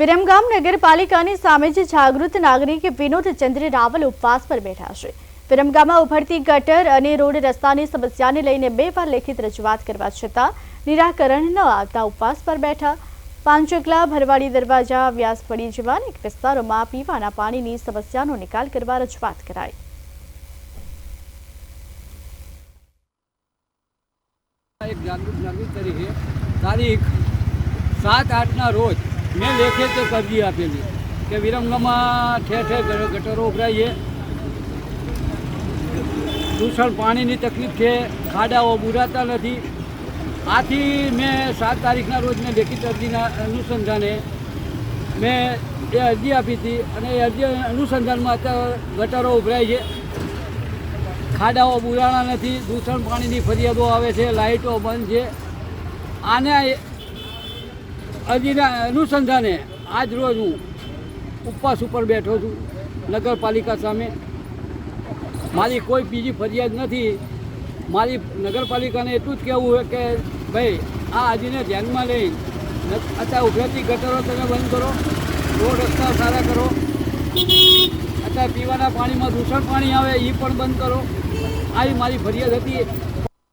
વિરમગામ નગરપાલિકાની સામે જ જાગૃત નાગરિક વિનોદ ચંદ્ર રાવલ ઉપવાસ પર બેઠા છે. વિરમગામમાં ઉભરતી ગટર અને રોડ રસ્તાની સમસ્યાને લઈને બે વાર લેખિત રજૂઆત કરવા છતાં નિરાકરણ ન આવતા ઉપવાસ પર બેઠા. પાંચકલા ભરવાડી દરવાજા, વ્યાસપડી જવા અનેક વિસ્તારોમાં પીવાના પાણીની સમસ્યાનો નિકાલ કરવા રજૂઆત કરાઈ. એક જાગૃત નાગરિક તારીખ સાત આઠના રોજ મેં લેખિત અરજી આપેલી કે વિરમગામમાં ઠેર ઠેર ગટરો ઉભરાય છે દૂષણ પાણીની તકલીફ છે, ખાડાઓ બુરાતા નથી. આથી મેં સાત તારીખના રોજ મેં લેખિત અરજીના અનુસંધાને મેં એ અરજી આપી હતી અને એ અરજી અનુસંધાનમાં અત્યારે ગટરો ઉભરાય છે ખાડાઓ બુરાણા નથી, દૂષણ પાણીની ફરિયાદો આવે છે, લાઇટો બંધ છે. આને અરજીના અનુસંધાને આજ રોજ હું ઉપવાસ ઉપર બેઠો છું નગરપાલિકા સામે. મારી કોઈ બીજી ફરિયાદ નથી. મારી નગરપાલિકાને એટલું જ કહેવું છે કે, ભાઈ, આ અરજીને ધ્યાનમાં લઈ અત્યારે ઉભેતી ગટરો તમે બંધ કરો, રોડ રસ્તા સારા કરો. અત્યારે પીવાના પાણીમાં દૂષણ પાણી આવે એ પણ બંધ કરો. આવી મારી ફરિયાદ હતી.